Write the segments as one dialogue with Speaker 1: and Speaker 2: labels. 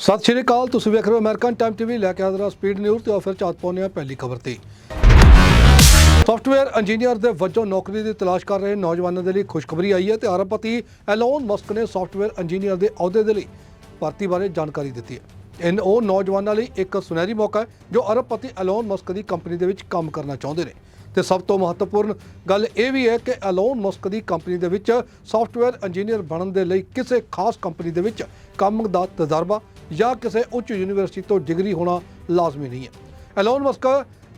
Speaker 1: ਸਤਿ ਸ਼੍ਰੀ ਅਕਾਲ, ਤੁਸੀਂ ਵੇਖ ਰਹੇ ਹੋ ਅਮਰੀਕਨ ਟਾਈਮ ਟੀਵੀ, ਲੈ ਕੇ ਹਾਜ਼ਰ ਹਾਂ ਸਪੀਡ ਨਿਊਜ਼ ਤੇ ਆਫਰ ਚਾਤ ਪਾਉਂਦੇ ਹਾਂ ਪਹਿਲੀ ਖਬਰ ਤੇ। ਸੌਫਟਵੇਅਰ ਇੰਜੀਨੀਅਰ ਦੇ ਵਜੋਂ ਨੌਕਰੀ ਦੀ ਤਲਾਸ਼ ਕਰ ਰਹੇ ਨੌਜਵਾਨਾਂ ਦੇ ਲਈ ਖੁਸ਼ਖਬਰੀ ਆਈ ਹੈ ਤੇ ਅਰਬਪਤੀ ਐਲੋਨ ਮਸਕ ਨੇ ਸੌਫਟਵੇਅਰ ਇੰਜੀਨੀਅਰ ਦੇ ਅਹੁਦੇ ਦੇ ਲਈ ਭਰਤੀ ਬਾਰੇ ਜਾਣਕਾਰੀ ਦਿੱਤੀ ਹੈ। ਇਨ ਉਹ ਨੌਜਵਾਨਾਂ ਲਈ ਇੱਕ ਸੁਨਹਿਰੀ ਮੌਕਾ ਹੈ ਜੋ ਅਰਬਪਤੀ ਐਲੋਨ ਮਸਕ ਦੀ ਕੰਪਨੀ ਦੇ ਵਿੱਚ ਕੰਮ ਕਰਨਾ ਚਾਹੁੰਦੇ ਨੇ। ਤੇ ਸਭ ਤੋਂ ਮਹੱਤਵਪੂਰਨ ਗੱਲ ਇਹ ਵੀ ਹੈ ਕਿ ਐਲੋਨ ਮਸਕ ਦੀ ਕੰਪਨੀ ਦੇ ਵਿੱਚ ਸੌਫਟਵੇਅਰ ਇੰਜੀਨੀਅਰ ਬਣਨ ਦੇ ਲਈ ਕਿਸੇ ਖਾਸ ਕੰਪਨੀ ਦੇ ਵਿੱਚ ਕੰਮ ਦਾ ਤਜਰਬਾ ਜਾਂ ਕਿਸੇ ਉੱਚ ਯੂਨੀਵਰਸਿਟੀ ਤੋਂ ਡਿਗਰੀ ਹੋਣਾ ਲਾਜ਼ਮੀ ਨਹੀਂ ਹੈ। ਐਲੋਨ ਮਸਕ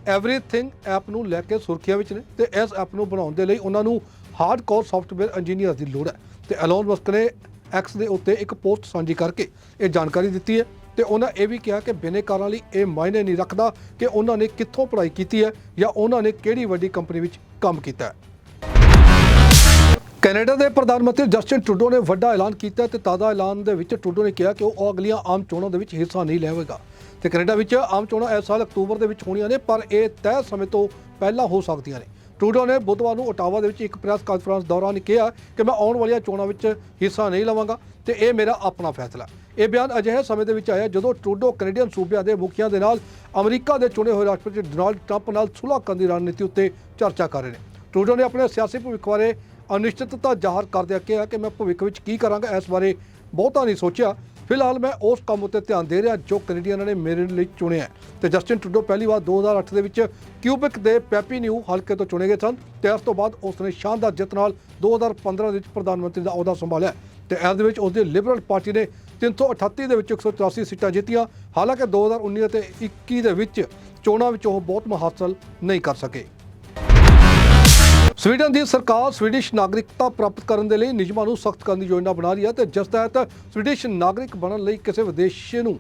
Speaker 1: ਐਵਰੀਥਿੰਗ ਐਪ ਨੂੰ ਲੈ ਕੇ ਸੁਰਖੀਆਂ ਵਿੱਚ ਨੇ ਤੇ ਇਸ ਐਪ ਨੂੰ ਬਣਾਉਣ ਦੇ ਲਈ ਉਹਨਾਂ ਨੂੰ ਹਾਰਡਕੋਰ ਸੌਫਟਵੇਅਰ ਇੰਜੀਨੀਅਰ ਦੀ ਲੋੜ ਹੈ। ਤੇ ਐਲੋਨ ਮਸਕ ਨੇ ਐਕਸ ਦੇ ਉੱਤੇ ਇੱਕ ਪੋਸਟ ਸਾਂਝੀ ਕਰਕੇ ਇਹ ਜਾਣਕਾਰੀ ਦਿੱਤੀ ਹੈ। ਤੇ ਉਹਨਾਂ ਇਹ ਵੀ ਕਿਹਾ ਕਿ ਬਿਨੇਕਾਰਾਂ ਲਈ ਇਹ ਮਾਇਨੇ ਨਹੀਂ ਰੱਖਦਾ ਕਿ ਉਹਨਾਂ ਨੇ ਕਿੱਥੋਂ ਪੜ੍ਹਾਈ ਕੀਤੀ ਹੈ ਜਾਂ ਉਹਨਾਂ ਨੇ ਕਿਹੜੀ ਵੱਡੀ ਕੰਪਨੀ ਵਿੱਚ ਕੰਮ ਕੀਤਾ ਹੈ। ਕੈਨੇਡਾ ਦੇ ਪ੍ਰਧਾਨ ਮੰਤਰੀ ਜਸਟਿਨ ਟਰੂਡੋ ਨੇ ਵੱਡਾ ਐਲਾਨ ਕੀਤਾ ਤੇ ਤਾਜ਼ਾ ਐਲਾਨ ਦੇ ਵਿੱਚ ਟਰੂਡੋ ਨੇ ਕਿਹਾ ਕਿ ਉਹ ਅਗਲੀਆਂ ਆਮ ਚੋਣਾਂ ਦੇ ਵਿੱਚ ਹਿੱਸਾ ਨਹੀਂ ਲਵੇਗਾ। ਤੇ ਕੈਨੇਡਾ ਵਿੱਚ ਆਮ ਚੋਣਾਂ ਇਸ ਸਾਲ ਅਕਤੂਬਰ ਦੇ ਵਿੱਚ ਹੋਣੀਆਂ ਨੇ, ਪਰ ਇਹ ਤੈਅ ਸਮੇਂ ਤੋਂ ਪਹਿਲਾਂ ਹੋ ਸਕਦੀਆਂ ਨੇ। ਟਰੂਡੋ ਨੇ ਬੁੱਧਵਾਰ ਨੂੰ ਓਟਾਵਾ ਦੇ ਵਿੱਚ ਇੱਕ ਪ੍ਰੈਸ ਕਾਨਫਰੰਸ ਦੌਰਾਨ ਕਿਹਾ ਕਿ ਮੈਂ ਆਉਣ ਵਾਲੀਆਂ ਚੋਣਾਂ ਵਿੱਚ ਹਿੱਸਾ ਨਹੀਂ ਲਵਾਂਗਾ ਤੇ ਇਹ ਮੇਰਾ ਆਪਣਾ ਫੈਸਲਾ ਹੈ। ਇਹ ਬਿਆਨ ਅਜਿਹੇ ਸਮੇਂ ਦੇ ਵਿੱਚ ਆਇਆ ਜਦੋਂ ਟਰੂਡੋ ਕੈਨੇਡੀਅਨ ਸੂਬਿਆਂ ਦੇ ਮੁਖੀਆਂ ਦੇ ਨਾਲ ਅਮਰੀਕਾ ਦੇ ਚੁਣੇ ਹੋਏ ਰਾਸ਼ਟਰਪਤੀ ਡੋਨਾਲਡ ਟਰੰਪ ਨਾਲ ਸੁਲ੍ਹਾ ਕਰਨ ਦੀ ਰਣਨੀਤੀ ਉੱਤੇ ਚਰਚਾ ਕਰ ਰਹੇ ਨੇ। ਟਰੂਡੋ ਨੇ ਆਪਣੇ ਸਿਆਸੀ ਭਵਿੱਖ ਬਾਰੇ ਅਨਿਸ਼ਚਿਤਤਾ ਜ਼ਾਹਰ ਕਰਦਿਆਂ ਕਿਹਾ ਕਿ ਮੈਂ ਭਵਿੱਖ ਵਿੱਚ ਕੀ ਕਰਾਂਗਾ, ਇਸ ਬਾਰੇ ਬਹੁਤਾ ਨਹੀਂ ਸੋਚਿਆ। ਫਿਲਹਾਲ ਮੈਂ ਉਸ ਕੰਮ ਉੱਤੇ ਧਿਆਨ ਦੇ ਰਿਹਾ ਜੋ ਕੈਨੇਡੀਅਨਾਂ ਨੇ ਮੇਰੇ ਲਈ ਚੁਣਿਆ ਹੈ। ਤੇ ਜਸਟਿਨ ਟਰੂਡੋ ਪਹਿਲੀ ਵਾਰ 2008 ਦੇ ਵਿੱਚ ਕਿਊਬਿਕ ਦੇ ਪੈਪੀ ਨਿਊ ਹਲਕੇ ਤੋਂ ਚੁਣੇ ਗਏ ਸਨ ਤੇ ਇਸ ਤੋਂ ਬਾਅਦ ਉਸ ਨੇ ਸ਼ਾਨਦਾਰ ਜਿੱਤ ਨਾਲ 2015 ਦੇ ਵਿੱਚ ਪ੍ਰਧਾਨ ਮੰਤਰੀ ਦਾ ਅਹੁਦਾ ਸੰਭਾਲਿਆ ਤੇ ਇਸ ਦੇ ਵਿੱਚ ਉਸ ਦੀ ਲਿਬਰਲ ਪਾਰਟੀ ਨੇ 338 ਦੇ ਵਿੱਚ 183 ਸੀਟਾਂ ਜਿੱਤੀਆਂ। ਹਾਲਾਂਕਿ 2019 ਅਤੇ 21 ਦੇ ਵਿੱਚ ਚੋਣਾਂ ਵਿੱਚ ਉਹ ਬਹੁਤ ਹਾਸਲ ਨਹੀਂ ਕਰ ਸਕੇ। ਸਵੀਡਨ ਦੀ ਸਰਕਾਰ ਸਵੀਡਿਸ਼ ਨਾਗਰਿਕਤਾ ਪ੍ਰਾਪਤ ਕਰਨ ਦੇ ਲਈ ਨਿਯਮਾਂ ਨੂੰ ਸਖਤ ਕਰਨ ਦੀ ਯੋਜਨਾ ਬਣਾ ਰਹੀ ਹੈ ਤੇ ਜਿਸ ਤਹਿਤ ਸਵੀਡਿਸ਼ ਨਾਗਰਿਕ ਬਣਨ ਲਈ ਕਿਸੇ ਵਿਦੇਸ਼ੀ ਨੂੰ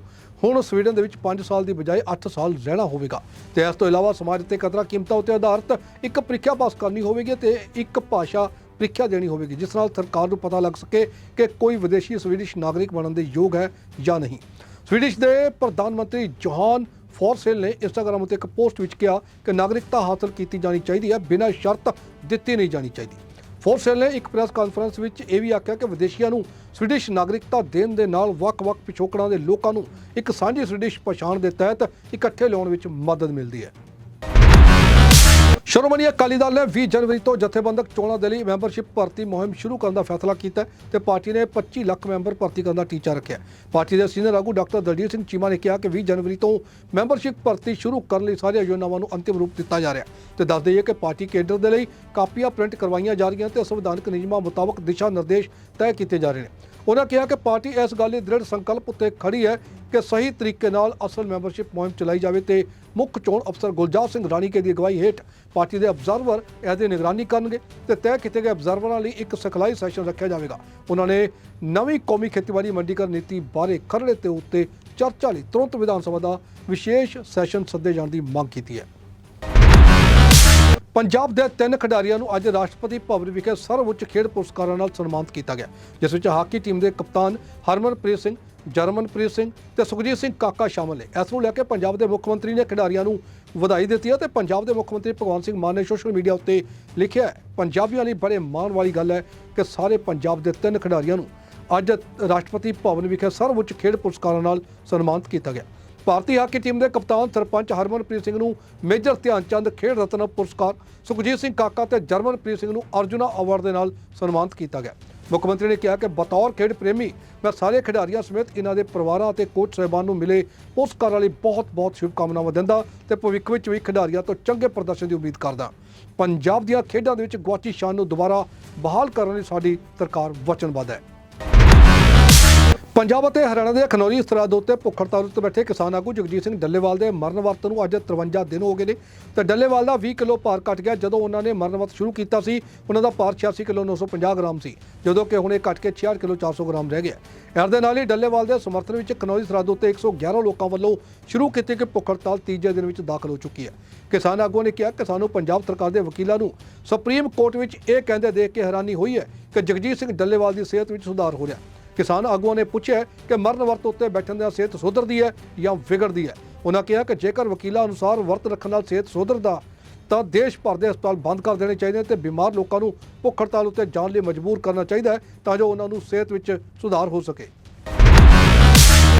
Speaker 1: ਹੁਣ ਸਵੀਡਨ ਦੇ ਵਿੱਚ 5 ਸਾਲ ਦੀ ਬਜਾਏ 8 ਸਾਲ ਰਹਿਣਾ ਹੋਵੇਗਾ। ਤੇ ਇਸ ਤੋਂ ਇਲਾਵਾ ਸਮਾਜ ਤੇ ਕਦਰਾਂ ਕੀਮਤਾਂ ਉੱਤੇ ਆਧਾਰਿਤ ਇੱਕ ਪ੍ਰੀਖਿਆ ਪਾਸ ਕਰਨੀ ਹੋਵੇਗੀ ਤੇ ਇੱਕ ਭਾਸ਼ਾ ਪ੍ਰੀਖਿਆ ਦੇਣੀ ਹੋਵੇਗੀ, ਜਿਸ ਨਾਲ ਸਰਕਾਰ ਨੂੰ ਪਤਾ ਲੱਗ ਸਕੇ ਕਿ ਕੋਈ ਵਿਦੇਸ਼ੀ ਸਵੀਡਿਸ਼ ਨਾਗਰਿਕ ਬਣਨ ਦੇ ਯੋਗ ਹੈ ਜਾਂ ਨਹੀਂ। ਸਵੀਡਿਸ਼ ਦੇ ਪ੍ਰਧਾਨ ਮੰਤਰੀ ਜੋਹਾਨ ਫੋਰਸੇਲ ਨੇ ਇੰਸਟਾਗ੍ਰਾਮ ਉੱਤੇ ਇੱਕ ਪੋਸਟ ਵਿੱਚ ਕਿਹਾ ਕਿ ਨਾਗਰਿਕਤਾ ਹਾਸਲ ਕੀਤੀ ਜਾਣੀ ਚਾਹੀਦੀ ਹੈ, ਬਿਨਾਂ ਸ਼ਰਤ ਦਿੱਤੀ ਨਹੀਂ ਜਾਣੀ ਚਾਹੀਦੀ। ਫੋਰਸੇਲ ਨੇ ਇੱਕ ਪ੍ਰੈਸ ਕਾਨਫਰੰਸ ਵਿੱਚ ਇਹ ਵੀ ਆਖਿਆ ਕਿ ਵਿਦੇਸ਼ੀਆਂ ਨੂੰ ਸਵੀਡਿਸ਼ ਨਾਗਰਿਕਤਾ ਦੇਣ ਦੇ ਨਾਲ ਵੱਖ-ਵੱਖ ਪਿਛੋਕੜਾਂ ਦੇ ਲੋਕਾਂ ਨੂੰ ਇੱਕ ਸਾਂਝੀ ਸਵੀਡਿਸ਼ ਪਛਾਣ ਦੇ ਤਹਿਤ ਇਕੱਠੇ ਲਿਆਉਣ ਵਿੱਚ ਮਦਦ ਮਿਲਦੀ ਹੈ। ਸ਼੍ਰੋਮਣੀ ਅਕਾਲੀ ਦਲ ਨੇ 20 ਜਨਵਰੀ ਤੋਂ ਜਥੇਬੰਦਕ ਚੋਣਾਂ ਦੇ ਲਈ ਮੈਂਬਰਸ਼ਿਪ ਭਰਤੀ ਮੁਹਿੰਮ ਸ਼ੁਰੂ ਕਰਨ ਦਾ ਫੈਸਲਾ ਕੀਤਾ ਹੈ ਤੇ ਪਾਰਟੀ ਨੇ 25 ਲੱਖ ਮੈਂਬਰ ਭਰਤੀ ਕਰਨ ਦਾ ਟੀਚਾ ਰੱਖਿਆ ਪਾਰਟੀ ਦੇ ਸੀਨੀਅਰ ਆਗੂ ਡਾਕਟਰ ਦਲਜੀਤ ਸਿੰਘ ਚੀਮਾ ਨੇ ਕਿਹਾ ਕਿ 20 ਜਨਵਰੀ ਤੋਂ ਮੈਂਬਰਸ਼ਿਪ ਭਰਤੀ ਸ਼ੁਰੂ ਕਰਨ ਲਈ ਸਾਰੀਆਂ ਯੋਜਨਾਵਾਂ ਨੂੰ ਅੰਤਿਮ ਰੂਪ ਦਿੱਤਾ ਜਾ ਰਿਹਾ ਹੈ ਤੇ ਦੱਸ ਦਈਏ ਕਿ ਪਾਰਟੀ ਕੇਡਰ ਦੇ ਲਈ ਕਾਪੀਆਂ ਪ੍ਰਿੰਟ ਕਰਵਾਈਆਂ ਜਾ ਰਹੀਆਂ ਤੇ ਸੰਵਿਧਾਨਕ ਨਿਯਮਾਂ ਮੁਤਾਬਕ ਦਿਸ਼ਾ ਨਿਰਦੇਸ਼ ਤੈਅ ਕੀਤੇ ਜਾ ਰਹੇ ਨੇ। ਉਹਨਾਂ ਕਿਹਾ ਕਿ ਪਾਰਟੀ ਇਸ ਗੱਲ ਲਈ ਦ੍ਰਿੜ ਸੰਕਲਪ ਉੱਤੇ ਖੜੀ ਹੈ ਕਿ ਸਹੀ ਤਰੀਕੇ ਨਾਲ ਅਸਲ ਮੈਂਬਰਸ਼ਿਪ ਮੁਹਿੰਮ ਚਲਾਈ ਜਾਵੇ ਤੇ ਮੁੱਖ ਚੋਣ ਅਫਸਰ ਗੁਲਜਾਰ ਸਿੰਘ ਰਾਣੀਕੇ ਦੀ ਅਗਵਾਈ ਹੇਠ ਪਾਰਟੀ ਦੇ ਅਬਜ਼ਰਵਰ ਇਹਦੀ ਨਿਗਰਾਨੀ ਕਰਨਗੇ ਤੇ ਤੈਅ ਕੀਤੇ ਗਏ ਅਬਜ਼ਰਵਰਾਂ ਲਈ ਇੱਕ ਸਿਖਲਾਈ ਸੈਸ਼ਨ ਰੱਖਿਆ ਜਾਵੇਗਾ। ਉਹਨਾਂ ਨੇ ਨਵੀਂ ਕੌਮੀ ਖੇਤੀਬਾੜੀ ਮੰਡੀਕਰਨ ਨੀਤੀ ਬਾਰੇ ਖਰੜੇ ਤੇ ਉੱਤੇ ਚਰਚਾ ਲਈ ਤੁਰੰਤ ਵਿਧਾਨ ਸਭਾ ਦਾ ਵਿਸ਼ੇਸ਼ ਸੈਸ਼ਨ ਸੱਦੇ ਜਾਣ ਦੀ ਮੰਗ ਕੀਤੀ ਹੈ। ਪੰਜਾਬ ਦੇ ਤਿੰਨ ਖਿਡਾਰੀਆਂ ਨੂੰ ਅੱਜ ਰਾਸ਼ਟਰਪਤੀ ਭਵਨ ਵਿਖੇ ਸਰਵਉੱਚ ਖੇਡ ਪੁਰਸਕਾਰਾਂ ਨਾਲ ਸਨਮਾਨਿਤ ਕੀਤਾ ਗਿਆ, ਜਿਸ ਵਿੱਚ ਹਾਕੀ ਟੀਮ ਦੇ ਕਪਤਾਨ ਹਰਮਨਪ੍ਰੀਤ ਸਿੰਘ, ਜਰਮਨਪ੍ਰੀਤ ਸਿੰਘ ਤੇ ਸੁਖਜੀਤ ਸਿੰਘ ਕਾਕਾ ਸ਼ਾਮਲ ਨੇ। ਇਸ ਨੂੰ ਲੈ ਕੇ ਪੰਜਾਬ ਦੇ ਮੁੱਖ ਮੰਤਰੀ ਨੇ ਖਿਡਾਰੀਆਂ ਨੂੰ ਵਧਾਈ ਦਿੱਤੀ ਹੈ ਤੇ ਪੰਜਾਬ ਦੇ ਮੁੱਖ ਮੰਤਰੀ ਭਗਵੰਤ ਸਿੰਘ ਮਾਨ ਨੇ ਸੋਸ਼ਲ ਮੀਡੀਆ ਉੱਤੇ ਲਿਖਿਆ ਪੰਜਾਬੀਆਂ ਲਈ ਬੜੇ ਮਾਣ ਵਾਲੀ ਗੱਲ ਹੈ ਕਿ ਸਾਰੇ ਪੰਜਾਬ ਦੇ ਤਿੰਨ ਖਿਡਾਰੀਆਂ ਨੂੰ ਅੱਜ ਰਾਸ਼ਟਰਪਤੀ ਭਵਨ ਵਿਖੇ ਸਰਵਉੱਚ ਖੇਡ ਪੁਰਸਕਾਰਾਂ ਨਾਲ ਸਨਮਾਨਿਤ ਕੀਤਾ ਗਿਆ। ਭਾਰਤੀ ਹਾਕੀ ਟੀਮ ਦੇ ਕਪਤਾਨ ਸਰਪੰਚ ਹਰਮਨਪ੍ਰੀਤ ਸਿੰਘ ਨੂੰ ਮੇਜਰ ਧਿਆਨ ਚੰਦ ਖੇਡ ਰਤਨ ਪੁਰਸਕਾਰ ਸੁਖਜੀਤ ਸਿੰਘ ਕਾਕਾ ਤੇ ਜਰਮਨਪ੍ਰੀਤ ਸਿੰਘ ਨੂੰ ਅਰਜੁਨਾ ਅਵਾਰਡ ਦੇ ਨਾਲ ਸਨਮਾਨਿਤ ਕੀਤਾ ਗਿਆ। ਮੁੱਖ ਮੰਤਰੀ ਨੇ ਕਿਹਾ ਕਿ ਬਤੌਰ ਖੇਡ ਪ੍ਰੇਮੀ ਮੈਂ ਸਾਰੇ ਖਿਡਾਰੀਆਂ ਸਮੇਤ ਇਹਨਾਂ ਦੇ ਪਰਿਵਾਰਾਂ ਅਤੇ ਕੋਚ ਸਹਿਬਾਨ ਨੂੰ ਮਿਲੇ ਪੁਰਸਕਾਰਾਂ ਲਈ ਬਹੁਤ-ਬਹੁਤ ਸ਼ੁਭਕਾਮਨਾਵਾਂ ਦਿੰਦਾ ਤੇ ਭਵਿੱਖ ਵਿੱਚ ਵੀ ਖਿਡਾਰੀਆਂ ਤੋਂ ਚੰਗੇ ਪ੍ਰਦਰਸ਼ਨ ਦੀ ਉਮੀਦ ਕਰਦਾ। ਪੰਜਾਬ ਦੀਆਂ ਖੇਡਾਂ ਦੇ ਵਿੱਚ ਗੁਆਚੀ ਸ਼ਾਨ ਨੂੰ ਦੁਬਾਰਾ ਬਹਾਲ ਕਰਨ ਲਈ ਸਾਡੀ ਸਰਕਾਰ ਵਚਨਬੱਧ ਹੈ। ਪੰਜਾਬ ਅਤੇ ਹਰਿਆਣਾ ਦੇ ਖਨੌਰੀ ਸਰਹੱਦ ਉੱਤੇ ਭੁੱਖ ਹੜਤਾਲ ਉੱਤੇ ਬੈਠੇ ਕਿਸਾਨ ਆਗੂ ਜਗਜੀਤ ਸਿੰਘ ਡੱਲੇਵਾਲ ਦੇ ਮਰਨ ਵਰਤ ਨੂੰ ਅੱਜ 53 ਦਿਨ ਹੋ ਗਏ ਨੇ। ਤੇ ਡੱਲੇਵਾਲ ਦਾ 20 ਕਿਲੋ ਭਾਰ ਘਟ ਗਿਆ ਜਦੋਂ ਉਹਨਾਂ ਨੇ ਮਰਨ ਵਰਤ ਸ਼ੁਰੂ ਕੀਤਾ ਸੀ। ਉਹਨਾਂ ਦਾ ਭਾਰ 86 ਕਿਲੋ 950 ਗ੍ਰਾਮ ਸੀ, ਜਦੋਂ ਕਿ ਹੁਣ ਇਹ ਘਟ ਕੇ 66 ਕਿਲੋ 400 ਗ੍ਰਾਮ ਰਹਿ ਗਿਆ ਇਸ ਦੇ ਨਾਲ ਹੀ ਡੱਲੇਵਾਲ ਦੇ ਸਮਰਥਨ ਵਿੱਚ ਖਨੌਰੀ ਸਰਹੱਦ ਉੱਤੇ 111 ਲੋਕਾਂ ਵੱਲੋਂ ਸ਼ੁਰੂ ਕੀਤੀ ਗਈ ਭੁੱਖ ਹੜਤਾਲ ਤੀਜੇ ਦਿਨ ਵਿੱਚ ਦਾਖਲ ਹੋ ਚੁੱਕੀ ਹੈ। ਕਿਸਾਨ ਆਗੂਆਂ ਨੇ ਕਿਹਾ ਕਿ ਸਾਨੂੰ ਪੰਜਾਬ ਸਰਕਾਰ ਦੇ ਵਕੀਲਾਂ ਨੂੰ ਸੁਪਰੀਮ ਕੋਰਟ ਵਿੱਚ ਇਹ ਕਹਿੰਦੇ ਦੇਖ ਕੇ ਹੈਰਾਨੀ ਹੋਈ ਹੈ ਕਿ ਜਗਜੀਤ ਸਿੰਘ ਡੱਲੇਵਾਲ ਦੀ ਸਿਹਤ ਵਿੱਚ ਸੁਧਾਰ ਹੋ ਰਿਹਾ ਕਿਸਾਨ ਆਗੂਆਂ ਨੇ ਪੁੱਛਿਆ ਕਿ ਮਰਨ ਵਰਤ ਉੱਤੇ ਬੈਠਣ ਦਾ ਸਿਹਤ ਸੁਧਰਦੀ ਹੈ ਜਾਂ ਵਿਗੜਦੀ ਹੈ? ਉਹਨਾਂ ਕਿਹਾ ਕਿ ਜੇਕਰ ਵਕੀਲਾਂ ਅਨੁਸਾਰ ਵਰਤ ਰੱਖਣ ਨਾਲ ਸਿਹਤ ਸੁਧਰਦਾ, ਤਾਂ ਦੇਸ਼ ਭਰ ਦੇ ਹਸਪਤਾਲ ਬੰਦ ਕਰ ਦੇਣੇ ਚਾਹੀਦੇ ਨੇ ਤੇ ਬਿਮਾਰ ਲੋਕਾਂ ਨੂੰ ਭੁੱਖ ਹੜਤਾਲ ਉੱਤੇ ਜਾਣ ਲਈ ਮਜਬੂਰ ਕਰਨਾ ਚਾਹੀਦਾ ਹੈ ਤਾਂ ਜੋ ਉਹਨਾਂ ਨੂੰ ਸਿਹਤ ਵਿੱਚ ਸੁਧਾਰ ਹੋ ਸਕੇ।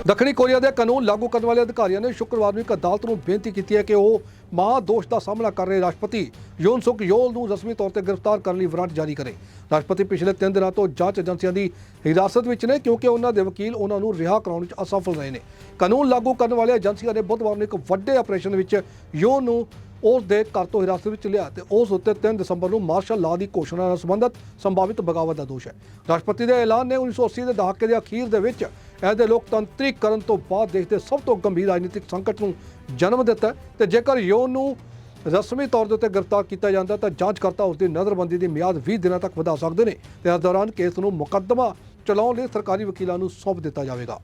Speaker 1: ਦੱਖਣੀ ਕੋਰੀਆ ਦੇ ਕਾਨੂੰਨ ਲਾਗੂ ਕਰਨ ਵਾਲੇ ਅਧਿਕਾਰੀਆਂ ਨੇ ਸ਼ੁੱਕਰਵਾਰ ਨੂੰ ਇੱਕ ਅਦਾਲਤ ਨੂੰ ਬੇਨਤੀ ਕੀਤੀ ਹੈ ਕਿ ਉਹ ਮਹਾ ਦੋਸ਼ ਦਾ ਸਾਹਮਣਾ ਕਰ ਰਹੇ ਰਾਸ਼ਟਰਪਤੀ ਯੂਨ ਸੁਕ ਯੋਲ ਨੂੰ ਰਸਮੀ ਤੌਰ ਤੇ ਗ੍ਰਿਫਤਾਰ ਕਰਨ ਲਈ ਵਾਰੰਟ ਜਾਰੀ ਕਰੇ। ਰਾਸ਼ਟਰਪਤੀ ਪਿਛਲੇ 3 ਦਿਨਾਂ ਤੋਂ ਜਾਂਚ ਏਜੰਸੀਆਂ ਦੀ ਹਿਰਾਸਤ ਵਿੱਚ ਨੇ ਕਿਉਂਕਿ ਉਹਨਾਂ ਦੇ ਵਕੀਲ ਉਹਨਾਂ ਨੂੰ ਰਿਹਾ ਕਰਾਉਣ ਵਿੱਚ ਅਸਫਲ ਰਹੇ ਨੇ। ਕਾਨੂੰਨ ਲਾਗੂ ਕਰਨ ਵਾਲੇ ਏਜੰਸੀਆਂ ਨੇ ਬੁੱਧਵਾਰ ਨੂੰ ਇੱਕ ਵੱਡੇ ਆਪਰੇਸ਼ਨ ਵਿੱਚ ਯੋਨ ਨੂੰ ਉਸ ਦੇ ਘਰ ਤੋਂ ਹਿਰਾਸਤ ਵਿੱਚ ਲਿਆ ਤੇ ਉਸ ਉੱਤੇ 3 ਦਸੰਬਰ ਨੂੰ ਮਾਰਸ਼ਲ ਲਾਅ ਦੀ ਘੋਸ਼ਣਾ ਨਾਲ ਸੰਬੰਧਿਤ ਸੰਭਾਵਿਤ ਬਗਾਵਤ ਦਾ ਦੋਸ਼ ਹੈ। ਰਾਸ਼ਟਰਪਤੀ ਦੇ ਐਲਾਨ ਨੇ 1980 ਦੇ ਦਹਾਕੇ ਦੇ ਅਖੀਰ ਦੇ ਵਿੱਚ ਇਹਦੇ ਲੋਕਤੰਤਰੀਕਰਨ ਤੋਂ ਬਾਅਦ ਦੇਸ਼ ਦੇ ਸਭ ਤੋਂ ਗੰਭੀਰ ਰਾਜਨੀਤਿਕ ਸੰਕਟ ਨੂੰ ਜਨਮ ਦਿੱਤਾ ਹੈ ਤੇ ਜੇਕਰ ਯੋਨ ਨੂੰ ਰਸਮੀ ਤੌਰ ਦੇ ਉੱਤੇ ਗ੍ਰਿਫਤਾਰ ਕੀਤਾ ਜਾਂਦਾ ਤਾਂ ਜਾਂਚਕਰਤਾ ਉਸ ਦੀ ਨਜ਼ਰਬੰਦੀ ਦੀ ਮਿਆਦ 20 ਦਿਨਾਂ ਤੱਕ ਵਧਾ ਸਕਦੇ ਨੇ ਤੇ ਇਸ ਦੌਰਾਨ ਕੇਸ ਨੂੰ ਮੁਕੱਦਮਾ ਚਲਾਉਣ ਲਈ ਸਰਕਾਰੀ ਵਕੀਲਾਂ ਨੂੰ ਸੌਂਪ ਦਿੱਤਾ ਜਾਵੇਗਾ।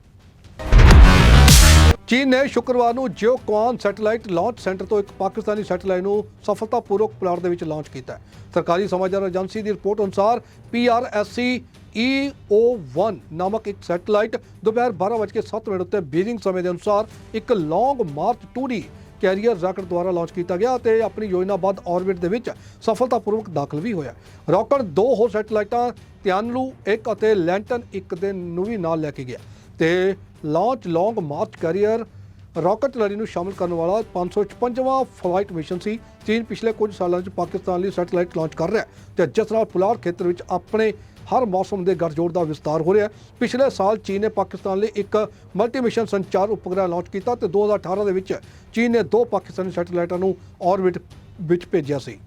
Speaker 1: ਚੀਨ ਨੇ ਸ਼ੁੱਕਰਵਾਰ ਨੂੰ ਜਿਓਕਵਾਨ ਸੈਟੇਲਾਈਟ ਲਾਂਚ ਸੈਂਟਰ ਤੋਂ ਇੱਕ ਪਾਕਿਸਤਾਨੀ ਸੈਟੇਲਾਈਟ ਨੂੰ ਸਫਲਤਾਪੂਰਵਕ ਪਲਾਟ ਦੇ ਵਿੱਚ ਲਾਂਚ ਕੀਤਾ ਹੈ। ਸਰਕਾਰੀ ਸਮਾਚਾਰ ਏਜੰਸੀ ਦੀ ਰਿਪੋਰਟ ਅਨੁਸਾਰ PRSC EO1 ਨਾਮਕ ਇੱਕ ਸੈਟੇਲਾਈਟ ਦੁਪਹਿਰ 12:07 ਮਿੰਟ ਉੱਤੇ ਬੀਜਿੰਗ ਸਮੇਂ ਦੇ ਅਨੁਸਾਰ ਇੱਕ Long March 2D carrier rocket ਦੁਆਰਾ ਲਾਂਚ ਕੀਤਾ ਗਿਆ ਅਤੇ ਆਪਣੀ ਯੋਜਨਾਬੱਧ ਆਰਬਿਟ ਦੇ ਵਿੱਚ ਸਫਲਤਾਪੂਰਵਕ ਦਾਖਲ ਵੀ ਹੋਇਆ ਰਾਕਟ ਦੋ ਹੋਰ ਸੈਟੇਲਾਈਟਾਂ, ਤਿਆਨਲੂ 1 ਅਤੇ ਲੈਂਟਨ 1 ਦੇ ਨੂੰ ਵੀ ਨਾਲ ਲੈ ਕੇ ਗਿਆ ਤੇ launch, Long March carrier, rocket ਲੜੀ ਨੂੰ ਸ਼ਾਮਲ ਕਰਨ ਵਾਲਾ 556ਵਾਂ ਫਲਾਈਟ ਮਿਸ਼ਨ ਸੀ। ਚੀਨ ਪਿਛਲੇ ਕੁਝ ਸਾਲਾਂ 'ਚ ਪਾਕਿਸਤਾਨ ਲਈ ਸੈਟੇਲਾਈਟ ਲਾਂਚ ਕਰ ਰਿਹਾ ਹੈ ਤੇ ਜਿਸ ਨਾਲ ਪੁਲਾੜ ਖੇਤਰ ਵਿੱਚ ਆਪਣੇ ਹਰ ਮੌਸਮ ਦੇ ਗਠਜੋੜ ਦਾ ਵਿਸਤਾਰ ਹੋ ਰਿਹਾ ਪਿਛਲੇ ਸਾਲ ਚੀਨ ਨੇ ਪਾਕਿਸਤਾਨ ਲਈ ਇੱਕ ਮਲਟੀ ਮਿਸ਼ਨ ਸੰਚਾਰ ਉਪਗ੍ਰਹਿ ਲਾਂਚ ਕੀਤਾ ਤੇ 2018 ਦੇ ਵਿੱਚ ਚੀਨ ਨੇ ਦੋ ਪਾਕਿਸਤਾਨੀ ਸੈਟੇਲਾਈਟਾਂ ਨੂੰ ਆਰਬਿਟ ਵਿੱਚ ਭੇਜਿਆ ਸੀ।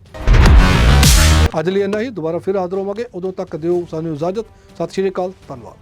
Speaker 1: ਅੱਜ ਲਈ ਇੰਨਾ ਹੀ। ਦੁਬਾਰਾ ਫਿਰ ਹਾਜ਼ਰ ਹੋਵਾਂਗੇ। ਉਦੋਂ ਤੱਕ ਦਿਓ ਸਾਨੂੰ ਇਜਾਜ਼ਤ। ਸਤਿ ਸ਼੍ਰੀ ਅਕਾਲ। ਧੰਨਵਾਦ।